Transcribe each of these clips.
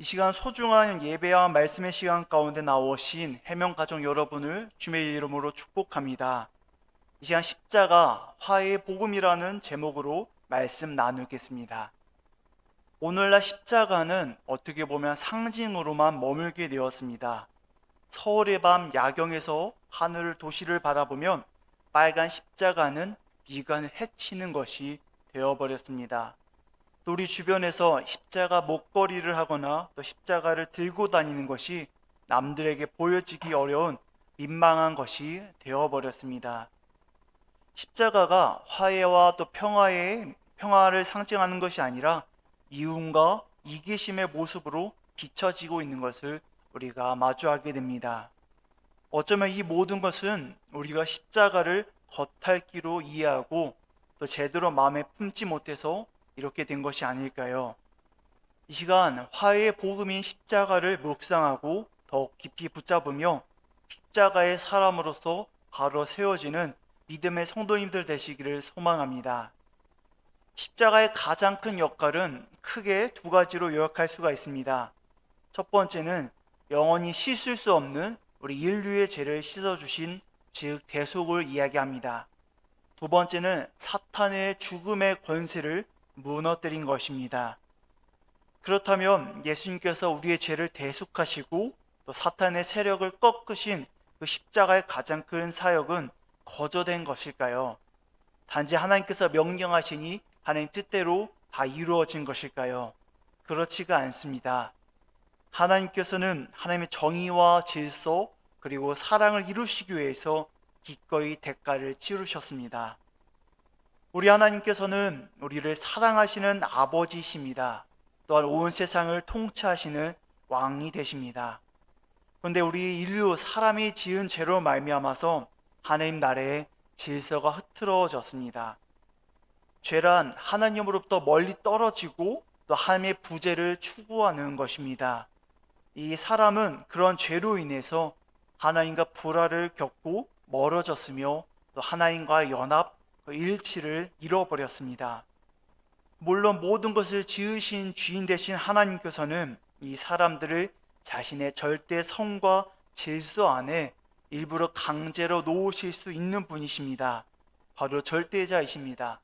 이 시간 소중한 예배와 말씀의 시간 가운데 나오신 해명 가족 여러분을 주의 이름으로 축복합니다. 이 시간 십자가 화해의 복음이라는 제목으로 말씀 나누겠습니다. 오늘날 십자가는 어떻게 보면 상징으로만 머물게 되었습니다. 서울의 밤 야경에서 하늘 도시를 바라보면 빨간 십자가는 미간을 해치는 것이 되어버렸습니다. 또 우리 주변에서 십자가 목걸이를 하거나 또 십자가를 들고 다니는 것이 남들에게 보여지기 어려운 민망한 것이 되어버렸습니다. 십자가가 화해와 또 평화의 평화를 상징하는 것이 아니라 이웃과 이기심의 모습으로 비춰지고 있는 것을 우리가 마주하게 됩니다. 어쩌면 이 모든 것은 우리가 십자가를 겉핥기로 이해하고 또 제대로 마음에 품지 못해서 이렇게 된 것이 아닐까요? 이 시간 화해의 복음인 십자가를 묵상하고 더욱 깊이 붙잡으며 십자가의 사람으로서 바로 세워지는 믿음의 성도님들 되시기를 소망합니다. 십자가의 가장 큰 역할은 크게 두 가지로 요약할 수가 있습니다. 첫 번째는 영원히 씻을 수 없는 우리 인류의 죄를 씻어주신 즉 대속을 이야기합니다. 두 번째는 사탄의 죽음의 권세를 무너뜨린 것입니다. 그렇다면 예수님께서 우리의 죄를 대속하시고 또 사탄의 세력을 꺾으신 그 십자가의 가장 큰 사역은 거저된 것일까요? 단지 하나님께서 명령하시니 하나님 뜻대로 다 이루어진 것일까요? 그렇지가 않습니다. 하나님께서는 하나님의 정의와 질서 그리고 사랑을 이루시기 위해서 기꺼이 대가를 치르셨습니다. 우리 하나님께서는 우리를 사랑하시는 아버지이십니다. 또한 온 세상을 통치하시는 왕이 되십니다. 그런데 우리 인류 사람이 지은 죄로 말미암아서 하나님 나라의 질서가 흐트러졌습니다. 죄란 하나님으로부터 멀리 떨어지고 또 하나님의 부재를 추구하는 것입니다. 이 사람은 그런 죄로 인해서 하나님과 불화를 겪고 멀어졌으며 또 하나님과의 연합, 그 일치를 잃어버렸습니다. 물론 모든 것을 지으신 주인 되신 하나님께서는 이 사람들을 자신의 절대 성과 질서 안에 일부러 강제로 놓으실 수 있는 분이십니다. 바로 절대자이십니다.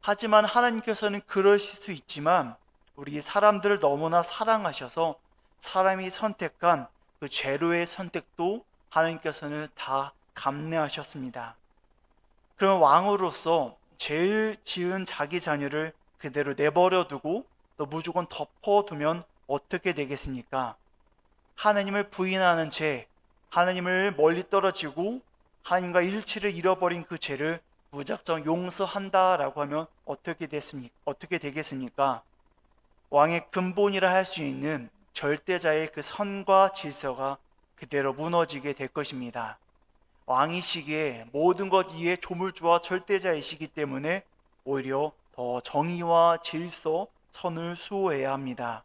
하지만 하나님께서는 그러실 수 있지만 우리 사람들을 너무나 사랑하셔서 사람이 선택한 그 죄로의 선택도 하나님께서는 다 감내하셨습니다. 그럼 왕으로서 죄를 지은 자기 자녀를 그대로 내버려 두고 또 무조건 덮어두면 어떻게 되겠습니까? 하나님을 부인하는 죄, 하나님을 멀리 떨어지고 하나님과 일치를 잃어버린 그 죄를 무작정 용서한다라고 하면 어떻게 됐습니까? 어떻게 되겠습니까? 왕의 근본이라 할 수 있는 절대자의 그 선과 질서가 그대로 무너지게 될 것입니다. 왕이시기에 모든 것 위에 조물주와 절대자이시기 때문에 오히려 더 정의와 질서, 선을 수호해야 합니다.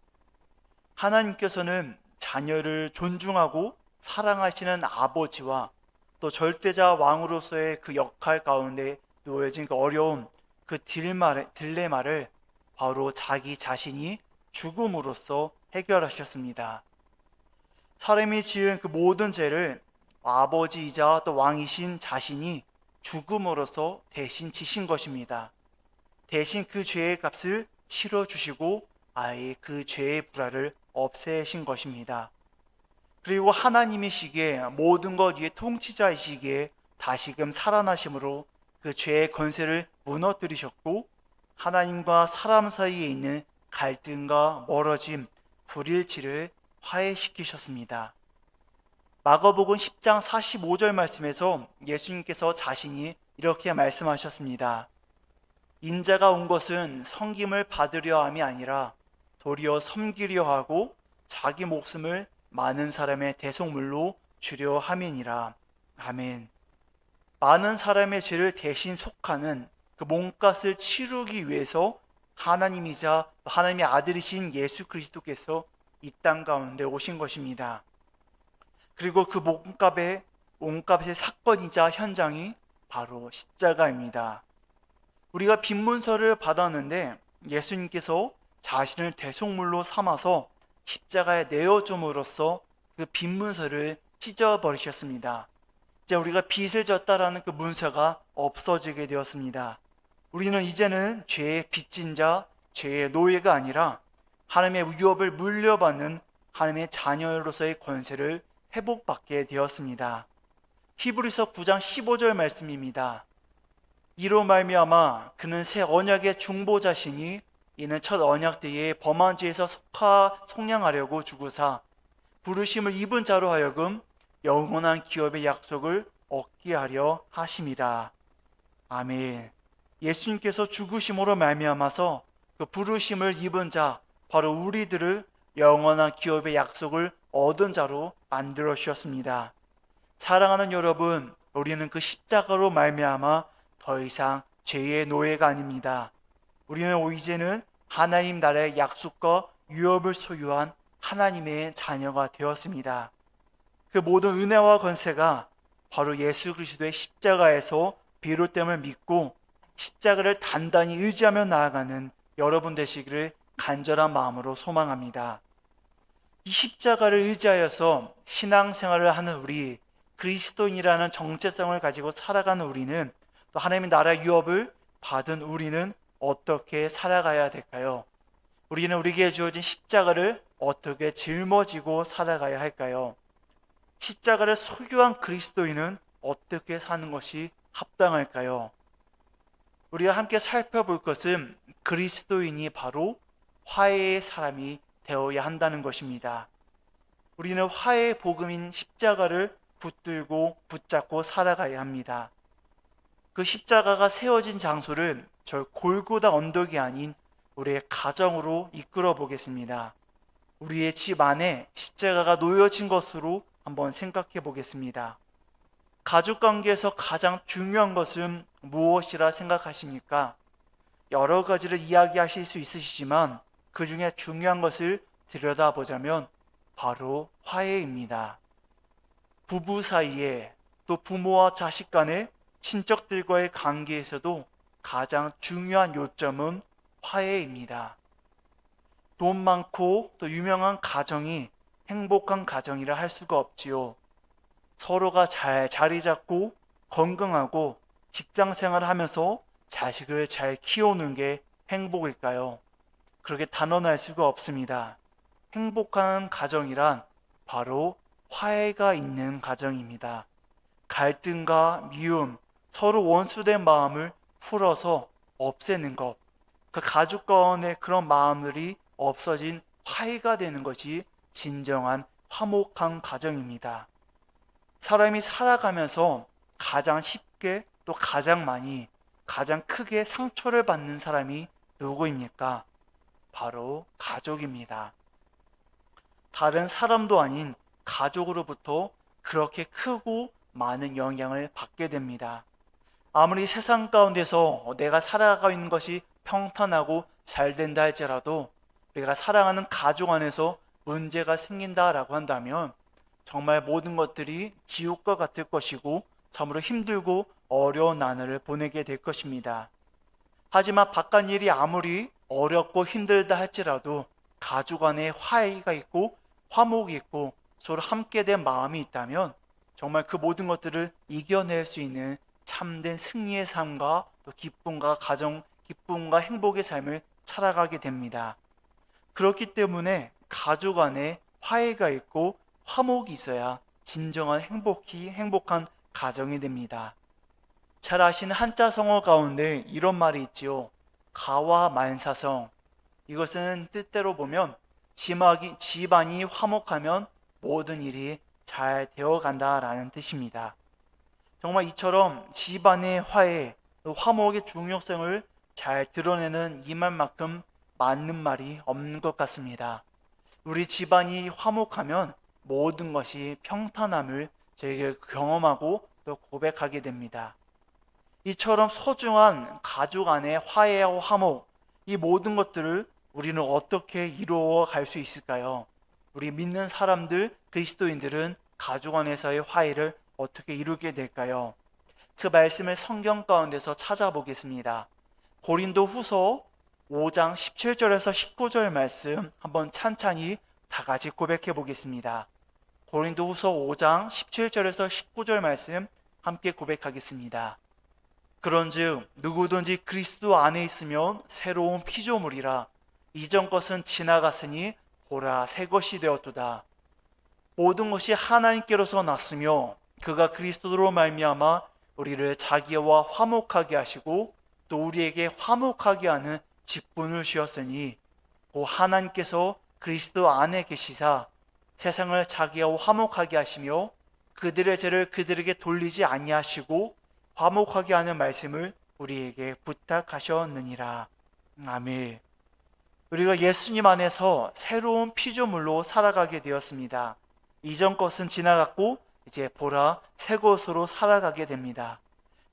하나님께서는 자녀를 존중하고 사랑하시는 아버지와 또 절대자 왕으로서의 그 역할 가운데 놓여진 그 어려움, 그 딜레마를 바로 자기 자신이 죽음으로써 해결하셨습니다. 사람이 지은 그 모든 죄를 아버지이자 또 왕이신 자신이 죽음으로써 대신 지신 것입니다. 대신 그 죄의 값을 치러 주시고 아예 그 죄의 불화를 없애신 것입니다. 그리고 하나님이시기에 모든 것 위에 통치자이시기에 다시금 살아나심으로 그 죄의 권세를 무너뜨리셨고 하나님과 사람 사이에 있는 갈등과 멀어짐, 불일치를 화해시키셨습니다. 마가복음 10장 45절 말씀에서 예수님께서 자신이 이렇게 말씀하셨습니다. 인자가 온 것은 섬김을 받으려 함이 아니라 도리어 섬기려 하고 자기 목숨을 많은 사람의 대속물로 주려 함이니라. 아멘. 많은 사람의 죄를 대신 속하는 그 몸값을 치르기 위해서 하나님이자 하나님의 아들이신 예수 그리스도께서 이 땅 가운데 오신 것입니다. 그리고 그 몸값의 몸값의 사건이자 현장이 바로 십자가입니다. 우리가 빈 문서를 받았는데 예수님께서 자신을 대속물로 삼아서 십자가에 내어줌으로써 그 빈 문서를 찢어버리셨습니다. 이제 우리가 빚을 졌다라는 그 문서가 없어지게 되었습니다. 우리는 이제는 죄의 빚진 자, 죄의 노예가 아니라 하나님의 위협을 물려받는 하나님의 자녀로서의 권세를 회복받게 되었습니다. 히브리서 9장 15절 말씀입니다. 이로 말미암아 그는 새 언약의 중보자시니 이는 첫 언약 때에 범한 죄에서 속하 속량하려고 주구사 부르심을 입은 자로 하여금 영원한 기업의 약속을 얻게 하려 하심이라. 아멘. 예수님께서 죽으심으로 말미암아서 그 부르심을 입은 자 바로 우리들을 영원한 기업의 약속을 얻은 자로 만들어 주셨습니다. 사랑하는 여러분, 우리는 그 십자가로 말미암아 더 이상 죄의 노예가 아닙니다. 우리는 이제는 하나님 나라의 약속과 유업을 소유한 하나님의 자녀가 되었습니다. 그 모든 은혜와 권세가 바로 예수 그리스도의 십자가에서 비롯됨을 믿고 십자가를 단단히 의지하며 나아가는 여러분 되시기를 간절한 마음으로 소망합니다. 이 십자가를 의지하여서 신앙생활을 하는 우리 그리스도인이라는 정체성을 가지고 살아가는 우리는 또 하나님의 나라 유업을 받은 우리는 어떻게 살아가야 될까요? 우리는 우리에게 주어진 십자가를 어떻게 짊어지고 살아가야 할까요? 십자가를 소유한 그리스도인은 어떻게 사는 것이 합당할까요? 우리가 함께 살펴볼 것은 그리스도인이 바로 화해의 사람이 되어야 한다는 것입니다. 우리는 화해의 복음인 십자가를 붙들고 붙잡고 살아가야 합니다. 그 십자가가 세워진 장소를 저 골고다 언덕이 아닌 우리의 가정으로 이끌어 보겠습니다. 우리의 집 안에 십자가가 놓여진 것으로 한번 생각해 보겠습니다. 가족 관계에서 가장 중요한 것은 무엇이라 생각하십니까? 여러 가지를 이야기하실 수 있으시지만 그 중에 중요한 것을 들여다보자면 바로 화해입니다. 부부 사이에 또 부모와 자식 간의 친척들과의 관계에서도 가장 중요한 요점은 화해입니다. 돈 많고 또 유명한 가정이 행복한 가정이라 할 수가 없지요. 서로가 잘 자리 잡고 건강하고 직장 생활을 하면서 자식을 잘 키우는 게 행복일까요? 그렇게 단언할 수가 없습니다. 행복한 가정이란 바로 화해가 있는 가정입니다. 갈등과 미움, 서로 원수된 마음을 풀어서 없애는 것, 그 가족 간의 그런 마음들이 없어진 화해가 되는 것이 진정한 화목한 가정입니다. 사람이 살아가면서 가장 쉽게 또 가장 많이 가장 크게 상처를 받는 사람이 누구입니까? 바로 가족입니다. 다른 사람도 아닌 가족으로부터 그렇게 크고 많은 영향을 받게 됩니다. 아무리 세상 가운데서 내가 살아가고 있는 것이 평탄하고 잘 된다 할지라도 우리가 사랑하는 가족 안에서 문제가 생긴다라고 한다면 정말 모든 것들이 지옥과 같을 것이고 참으로 힘들고 어려운 나날을 보내게 될 것입니다. 하지만 바깥 일이 아무리 어렵고 힘들다 할지라도 가족 안에 화해가 있고 화목이 있고 서로 함께 된 마음이 있다면 정말 그 모든 것들을 이겨낼 수 있는 참된 승리의 삶과 또 기쁨과 가정, 기쁨과 행복의 삶을 살아가게 됩니다. 그렇기 때문에 가족 안에 화해가 있고 화목이 있어야 진정한 행복이 행복한 가정이 됩니다. 잘 아시는 한자 성어 가운데 이런 말이 있지요. 가와 만사성. 이것은 뜻대로 보면 지막이, 집안이 화목하면 모든 일이 잘 되어간다라는 뜻입니다. 정말 이처럼 집안의 화해, 화목의 중요성을 잘 드러내는 이 말만큼 맞는 말이 없는 것 같습니다. 우리 집안이 화목하면 모든 것이 평탄함을 저에게 경험하고 또 고백하게 됩니다. 이처럼 소중한 가족 안의 화해와 화목, 이 모든 것들을 우리는 어떻게 이루어 갈 수 있을까요? 우리 믿는 사람들, 그리스도인들은 가족 안에서의 화해를 어떻게 이루게 될까요? 그 말씀을 성경 가운데서 찾아보겠습니다. 고린도 후서 5장 17절에서 19절 말씀 한번 찬찬히 다 같이 고백해 보겠습니다. 고린도 후서 5장 17절에서 19절 말씀 함께 고백하겠습니다. 그런즉 누구든지 그리스도 안에 있으면 새로운 피조물이라 이전 것은 지나갔으니 보라 새 것이 되었도다. 모든 것이 하나님께로서 났으며 그가 그리스도로 말미암아 우리를 자기와 화목하게 하시고 또 우리에게 화목하게 하는 직분을 주었으니 고 하나님께서 그리스도 안에 계시사 세상을 자기와 화목하게 하시며 그들의 죄를 그들에게 돌리지 아니하시고 화목하게 하는 말씀을 우리에게 부탁하셨느니라. 아멘. 우리가 예수님 안에서 새로운 피조물로 살아가게 되었습니다. 이전 것은 지나갔고 이제 보라 새 것으로 살아가게 됩니다.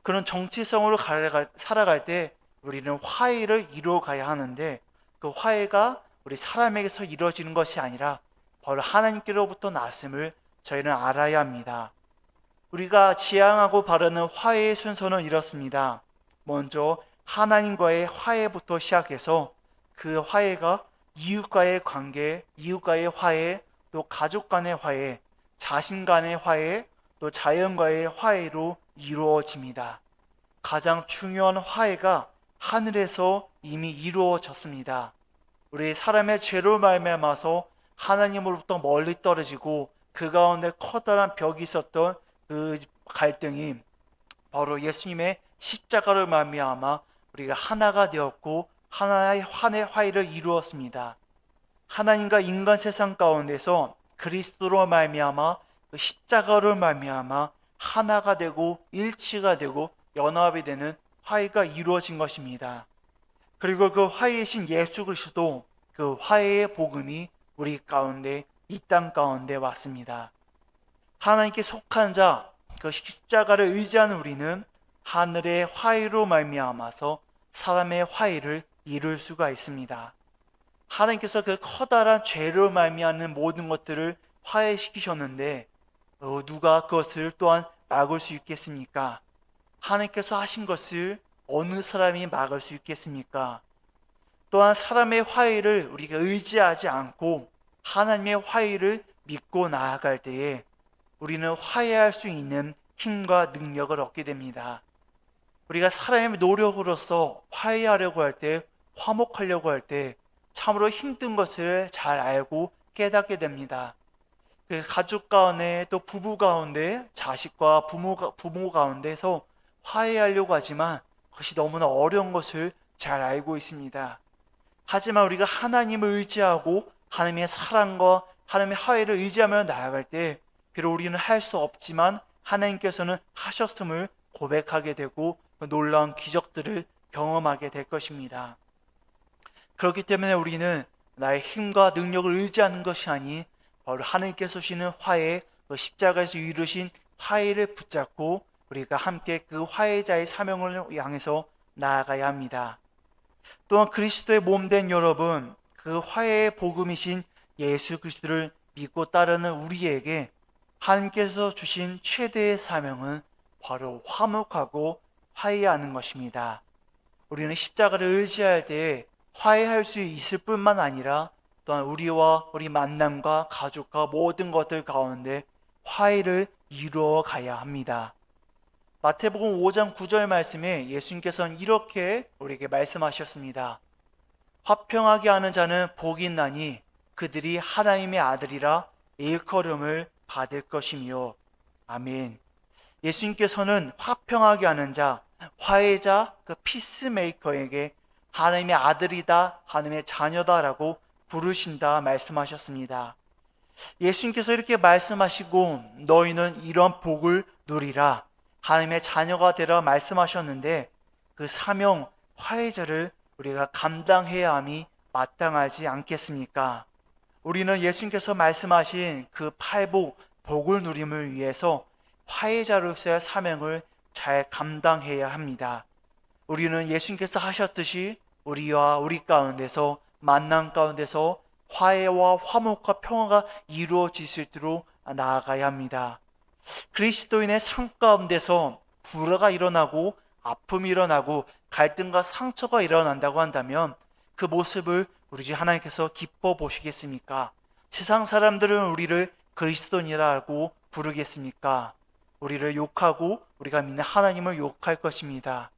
그런 정치성으로 갈아갈- 살아갈 때 우리는 화해를 이루어 가야 하는데 그 화해가 우리 사람에게서 이루어지는 것이 아니라 바로 하나님께로부터 났음을 저희는 알아야 합니다. 우리가 지향하고 바르는 화해의 순서는 이렇습니다. 먼저 하나님과의 화해부터 시작해서 그 화해가 이웃과의 관계, 이웃과의 화해, 또 가족 간의 화해, 자신 간의 화해, 또 자연과의 화해로 이루어집니다. 가장 중요한 화해가 하늘에서 이미 이루어졌습니다. 우리 사람의 죄로 말미암아서 하나님으로부터 멀리 떨어지고 그 가운데 커다란 벽이 있었던 그 갈등이 바로 예수님의 십자가를 말미암아 우리가 하나가 되었고 하나의 환의 화해를 이루었습니다. 하나님과 인간 세상 가운데서 그리스도로 말미암아 그 십자가로 말미암아 하나가 되고 일치가 되고 연합이 되는 화해가 이루어진 것입니다. 그리고 그 화해이신 예수 그리스도 그 화해의 복음이 우리 가운데 이 땅 가운데 왔습니다. 하나님께 속한 자, 그 십자가를 의지하는 우리는 하늘의 화해로 말미암아서 사람의 화해를 이룰 수가 있습니다. 하나님께서 그 커다란 죄로 말미암는 모든 것들을 화해시키셨는데 어, 누가 그것을 또한 막을 수 있겠습니까? 하나님께서 하신 것을 어느 사람이 막을 수 있겠습니까? 또한 사람의 화해를 우리가 의지하지 않고 하나님의 화해를 믿고 나아갈 때에 우리는 화해할 수 있는 힘과 능력을 얻게 됩니다. 우리가 사람의 노력으로서 화해하려고 할 때, 화목하려고 할 때 참으로 힘든 것을 잘 알고 깨닫게 됩니다. 그 가족 가운데 또 부부 가운데 자식과 부모, 가- 부모 가운데서 화해하려고 하지만 그것이 너무나 어려운 것을 잘 알고 있습니다. 하지만 우리가 하나님을 의지하고 하나님의 사랑과 하나님의 화해를 의지하며 나아갈 때 비록 우리는 할 수 없지만 하나님께서는 하셨음을 고백하게 되고 그 놀라운 기적들을 경험하게 될 것입니다. 그렇기 때문에 우리는 나의 힘과 능력을 의지하는 것이 아닌 바로 하나님께서 주시는 화해, 그 십자가에서 이루신 화해를 붙잡고 우리가 함께 그 화해자의 사명을 향해서 나아가야 합니다. 또한 그리스도의 몸 된 여러분, 그 화해의 복음이신 예수 그리스도를 믿고 따르는 우리에게 하나님께서 주신 최대의 사명은 바로 화목하고 화해하는 것입니다. 우리는 십자가를 의지할 때 화해할 수 있을 뿐만 아니라 또한 우리와 우리 만남과 가족과 모든 것들 가운데 화해를 이루어 가야 합니다. 마태복음 5장 9절 말씀에 예수님께서는 이렇게 우리에게 말씀하셨습니다. 화평하게 하는 자는 복이 있나니 그들이 하나님의 아들이라 일컬음을 받을 것이며 아멘. 예수님께서는 화평하게 하는 자, 화해자, 그 피스메이커에게 하나님의 아들이다, 하나님의 자녀다라고 부르신다 말씀하셨습니다. 예수님께서 이렇게 말씀하시고 너희는 이런 복을 누리라 하나님의 자녀가 되라 말씀하셨는데 그 사명 화해자를 우리가 감당해야 함이 마땅하지 않겠습니까? 우리는 예수님께서 말씀하신 그 팔복 복을 누림을 위해서 화해자로서의 사명을 잘 감당해야 합니다. 우리는 예수님께서 하셨듯이 우리와 우리 가운데서 만남 가운데서 화해와 화목과 평화가 이루어질 수 있도록 나아가야 합니다. 그리스도인의 삶 가운데서 불화가 일어나고 아픔이 일어나고 갈등과 상처가 일어난다고 한다면 그 모습을 우리 주 하나님께서 기뻐 보시겠습니까? 세상 사람들은 우리를 그리스도인이라고 부르겠습니까? 우리를 욕하고 우리가 믿는 하나님을 욕할 것입니다.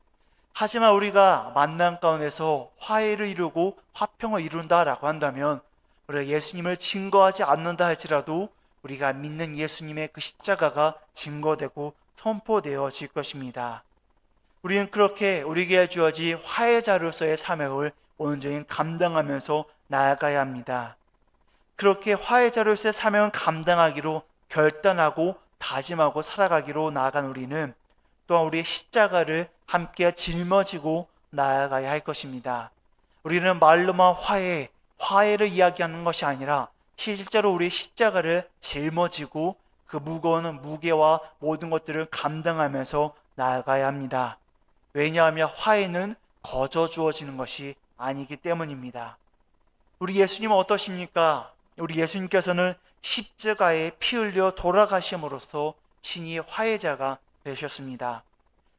하지만 우리가 만남 가운데서 화해를 이루고 화평을 이룬다라고 한다면 우리가 예수님을 증거하지 않는다 할지라도 우리가 믿는 예수님의 그 십자가가 증거되고 선포되어질 것입니다. 우리는 그렇게 우리에게 주어진 화해자로서의 사명을 온전히 감당하면서 나아가야 합니다. 그렇게 화해자로서의 사명을 감당하기로 결단하고 다짐하고 살아가기로 나아간 우리는 또한 우리의 십자가를 함께 짊어지고 나아가야 할 것입니다. 우리는 말로만 화해, 화해를 이야기하는 것이 아니라 실제로 우리의 십자가를 짊어지고 그 무거운 무게와 모든 것들을 감당하면서 나아가야 합니다. 왜냐하면 화해는 거저 주어지는 것이 아니기 때문입니다. 우리 예수님은 어떠십니까? 우리 예수님께서는 십자가에 피 흘려 돌아가심으로써 친히 화해자가 되셨습니다.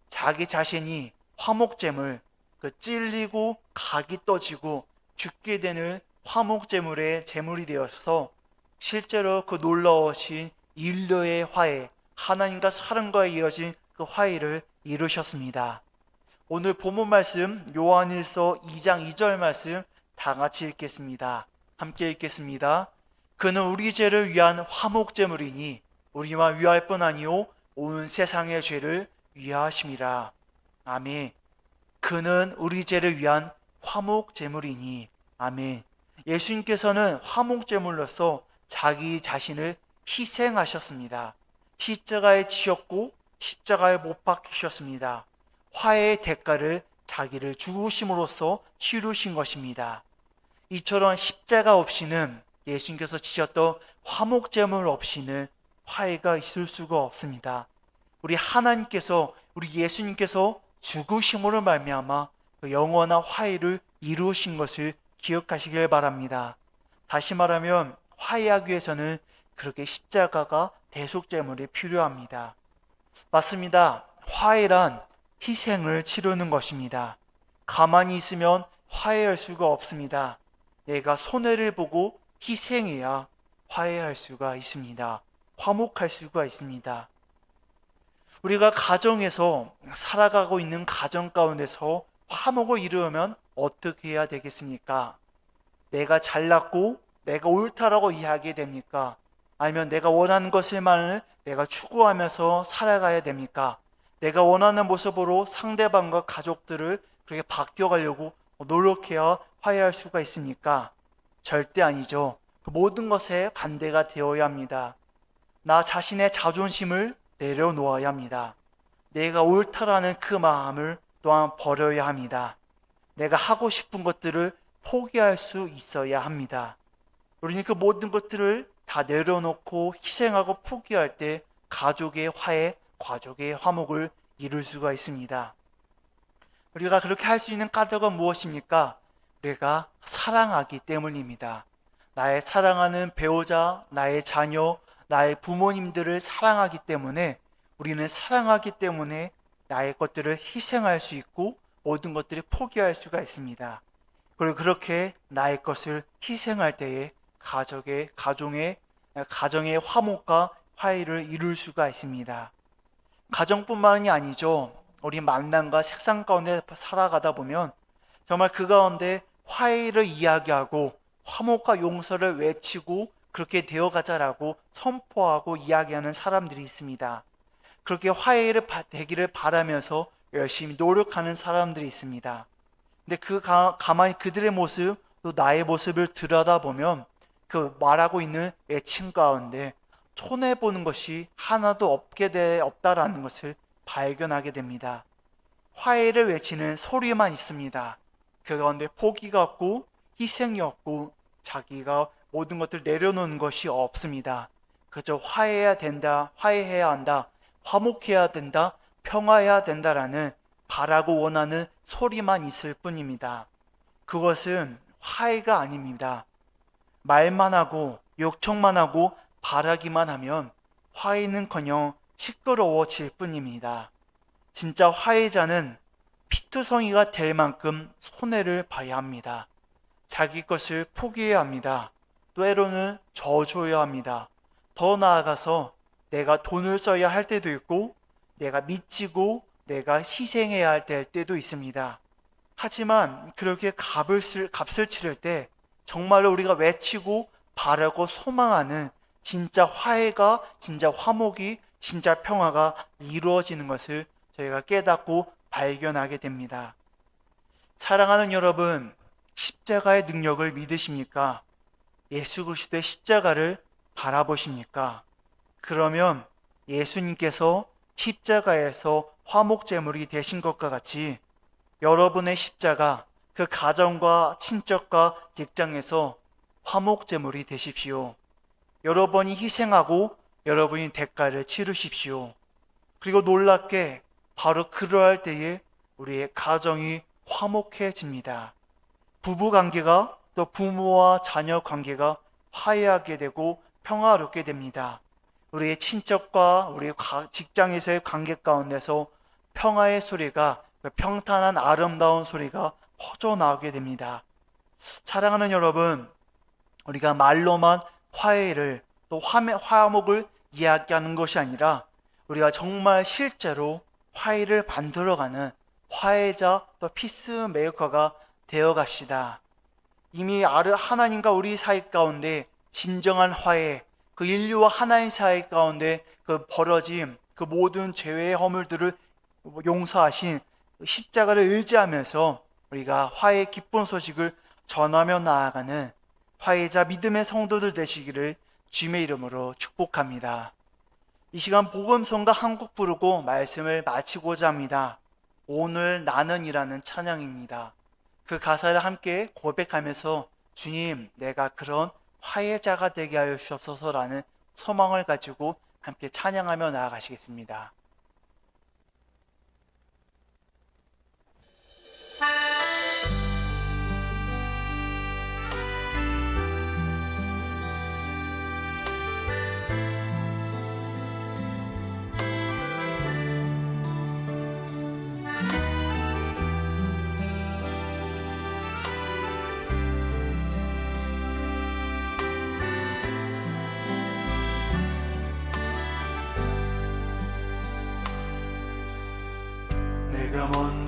자기 자신이 화목제물, 그 찔리고 각이 떠지고 죽게 되는 화목제물의 제물이 되어서 실제로 그 놀라우신 인류의 화해, 하나님과 사람과 이어진 그 화해를 이루셨습니다. 오늘 본문 말씀 요한일서 2장 2절 말씀 다 같이 읽겠습니다. 함께 읽겠습니다. 그는 우리 죄를 위한 화목제물이니 우리만 위할 뿐 아니요 온 세상의 죄를 위하심이라. 아멘. 그는 우리 죄를 위한 화목제물이니 아멘. 예수님께서는 화목제물로서 자기 자신을 희생하셨습니다. 십자가에 지셨고 십자가에 못 박히셨습니다. 화해의 대가를 자기를 죽으심으로써 치루신 것입니다. 이처럼 십자가 없이는 예수님께서 지셨던 화목제물 없이는 화해가 있을 수가 없습니다. 우리 하나님께서 우리 예수님께서 죽으심으로 말미암아 그 영원한 화해를 이루신 것을 기억하시길 바랍니다. 다시 말하면 화해하기 위해서는 그렇게 십자가가 대속제물이 필요합니다. 맞습니다. 화해란 희생을 치르는 것입니다. 가만히 있으면 화해할 수가 없습니다. 내가 손해를 보고 희생해야 화해할 수가 있습니다. 화목할 수가 있습니다. 우리가 가정에서 살아가고 있는 가정 가운데서 화목을 이루려면 어떻게 해야 되겠습니까? 내가 잘났고 내가 옳다라고 이야기해야 됩니까? 아니면 내가 원하는 것을만을 내가 추구하면서 살아가야 됩니까? 내가 원하는 모습으로 상대방과 가족들을 그렇게 바뀌어가려고 노력해야 화해할 수가 있습니까? 절대 아니죠. 그 모든 것에 반대가 되어야 합니다. 나 자신의 자존심을 내려놓아야 합니다. 내가 옳다라는 그 마음을 또한 버려야 합니다. 내가 하고 싶은 것들을 포기할 수 있어야 합니다. 우리는 그 모든 것들을 다 내려놓고 희생하고 포기할 때 가족의 화해, 가족의 화목을 이룰 수가 있습니다. 우리가 그렇게 할 수 있는 까닭은 무엇입니까? 우리가 사랑하기 때문입니다. 나의 사랑하는 배우자, 나의 자녀, 나의 부모님들을 사랑하기 때문에 우리는 사랑하기 때문에 나의 것들을 희생할 수 있고 모든 것들을 포기할 수가 있습니다. 그리고 그렇게 나의 것을 희생할 때에 가족의 가정의 가정의 화목과 화해를 이룰 수가 있습니다. 가정뿐만이 아니죠. 우리 만남과 색상 가운데 살아가다 보면 정말 그 가운데 화해를 이야기하고 화목과 용서를 외치고 그렇게 되어가자라고 선포하고 이야기하는 사람들이 있습니다. 그렇게 화해를 되기를 바라면서 열심히 노력하는 사람들이 있습니다. 근데 그 가, 가만히 그들의 모습 또 나의 모습을 들여다보면 그 말하고 있는 외침 가운데 손해 보는 것이 하나도 없게 돼 없다라는 것을 발견하게 됩니다. 화해를 외치는 소리만 있습니다. 그 가운데 포기가 없고 희생이 없고 자기가 모든 것들 내려놓는 것이 없습니다. 그저 화해해야 된다, 화해해야 한다, 화목해야 된다, 평화해야 된다라는 바라고 원하는 소리만 있을 뿐입니다. 그것은 화해가 아닙니다. 말만 하고 욕청만 하고 바라기만 하면 화해는커녕 시끄러워질 뿐입니다. 진짜 화해자는 피투성이가 될 만큼 손해를 봐야 합니다. 자기 것을 포기해야 합니다. 때로는 져줘야 합니다. 더 나아가서 내가 돈을 써야 할 때도 있고 내가 미치고 내가 희생해야 할 때도 있습니다. 하지만 그렇게 값을, 쓸, 값을 치를 때 정말로 우리가 외치고 바라고 소망하는 진짜 화해가 진짜 화목이 진짜 평화가 이루어지는 것을 저희가 깨닫고 발견하게 됩니다. 사랑하는 여러분, 십자가의 능력을 믿으십니까? 예수 그리스도의 십자가를 바라보십니까? 그러면 예수님께서 십자가에서 화목제물이 되신 것과 같이 여러분의 십자가 그 가정과 친척과 직장에서 화목제물이 되십시오. 여러분이 희생하고 여러분이 대가를 치르십시오. 그리고 놀랍게 바로 그러할 때에 우리의 가정이 화목해집니다. 부부 관계가 또 부모와 자녀 관계가 화해하게 되고 평화롭게 됩니다. 우리의 친척과 우리 직장에서의 관계 가운데서 평화의 소리가 그 평탄한 아름다운 소리가 퍼져나오게 됩니다. 사랑하는 여러분, 우리가 말로만 화해를 또 화목을 이야기하는 것이 아니라 우리가 정말 실제로 화해를 만들어가는 화해자 또 피스메이커가 되어 갑시다. 이미 아르 하나님과 우리 사이 가운데 진정한 화해, 그 인류와 하나님 사이 가운데 그 벌어짐, 그 모든 죄의 허물들을 용서하신 십자가를 의지하면서 우리가 화해의 기쁜 소식을 전하며 나아가는 화해자 믿음의 성도들 되시기를 주님의 이름으로 축복합니다. 이 시간 복음성가 한곡 부르고 말씀을 마치고자 합니다. 오늘 나는이라는 찬양입니다. 그 가사를 함께 고백하면서 주님, 내가 그런 화해자가 되게 하여 주옵소서라는 소망을 가지고 함께 찬양하며 나아가시겠습니다.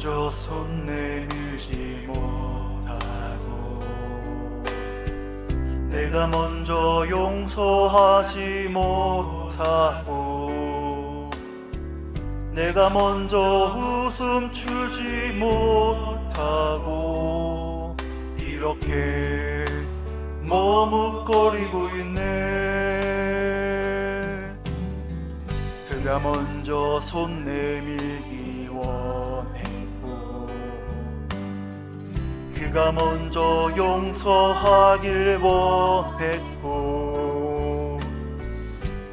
먼저 손 내밀지 못하고 내가 먼저 용서하지 못하고 내가 먼저 웃음 주지 못하고 이렇게 머뭇거리고 있네. 그가 먼저 손 내밀기 그가 먼저 용서하길 원했고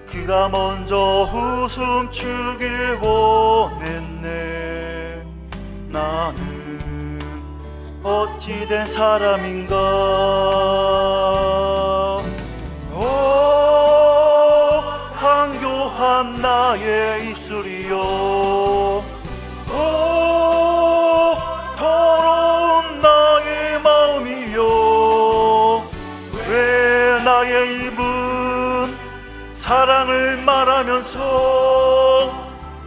그가 먼저 웃음 주길 원했네. 나는 어찌된 사람인가? 오 황교한 나의 입술이요 사랑을 말하면서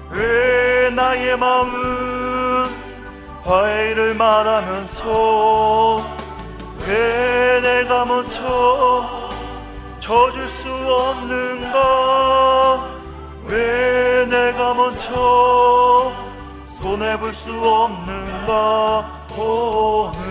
왜 나의 마음은 화해를 말하면서 왜 내가 먼저 져줄 수 없는가? 왜 내가 먼저 손해볼 수 없는가? 오늘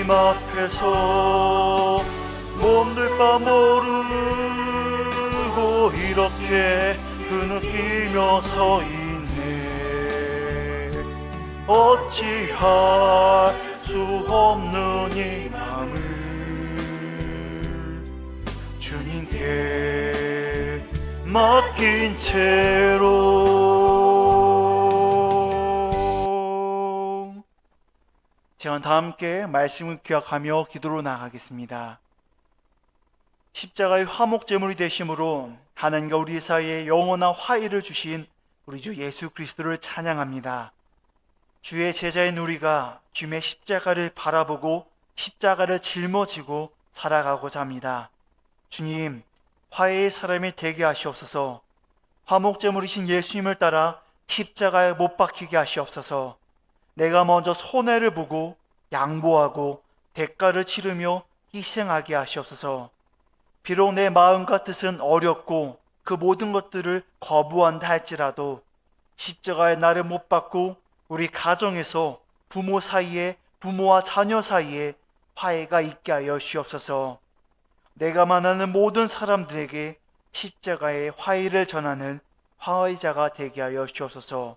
주님 앞에서 몸둘 바 모르고 이렇게 흐느끼며 서 있네. 어찌할 수 없는 이 마음을 주님께 맡긴 채로 제가 다 함께 말씀을 기억하며 기도로 나가겠습니다. 십자가의 화목 제물이 되심으로 하나님과 우리 사이에 영원한 화해를 주신 우리 주 예수 그리스도를 찬양합니다. 주의 제자인 우리가 주의 십자가를 바라보고 십자가를 짊어지고 살아가고자 합니다. 주님, 화해의 사람이 되게 하시옵소서. 화목제물이신 예수님을 따라 십자가에 못 박히게 하시옵소서. 내가 먼저 손해를 보고 양보하고 대가를 치르며 희생하게 하시옵소서. 비록 내 마음과 뜻은 어렵고 그 모든 것들을 거부한다 할지라도 십자가에 나를 못 박고 우리 가정에서 부모 사이에 부모와 자녀 사이에 화해가 있게 하여 주옵소서. 내가 만나는 모든 사람들에게 십자가의 화해를 전하는 화의자가 되게 하여 주옵소서.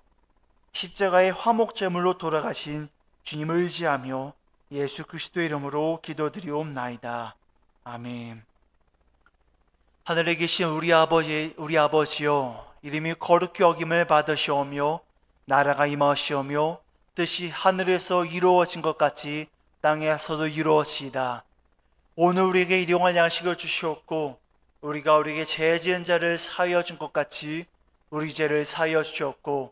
십자가의 화목 제물로 돌아가신 주님을 의지하며 예수 그리스도의 이름으로 기도드리옵나이다. 아멘. 하늘에 계신 우리 아버지, 우리 아버지여, 이름이 거룩히 여김을 받으시오며, 나라가 임하시오며, 뜻이 하늘에서 이루어진 것 같이 땅에서도 이루어지이다. 오늘 우리에게 일용할 양식을 주시옵고, 우리가 우리에게 죄 지은 자를 사하여 준 것 같이 우리 죄를 사하여 주시옵고,